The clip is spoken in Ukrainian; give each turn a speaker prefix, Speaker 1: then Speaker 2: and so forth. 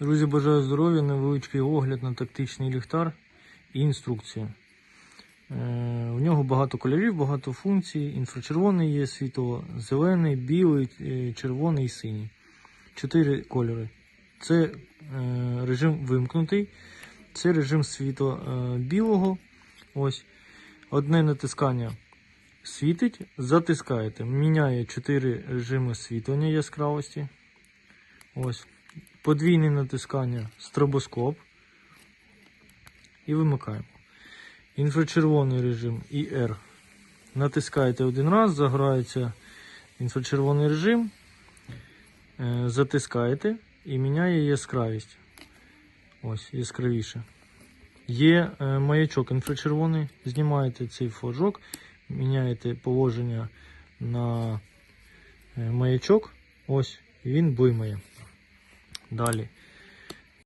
Speaker 1: Друзі, бажаю здоров'я, невеличкий огляд на тактичний ліхтар і інструкцію. Е, У нього багато кольорів, багато функцій. Інфрачервоний є світло, зелений, білий, е, червоний і синій. Чотири кольори. Це е, режим вимкнутий, це режим світла е, білого. Ось. Одне натискання світить, затискаєте. Міняє 4 режими світлення яскравості. Ось. Подвійне натискання стробоскоп. І вимикаємо. Інфрачервоний режим IR. Натискаєте один раз, загорається інфрачервоний режим. Е, Затискаєте і міняє яскравість. Ось, яскравіше. Є е, маячок інфрачервоний. Знімаєте цей флажок, міняєте положення на е, маячок. Ось, і він блимає. Далі.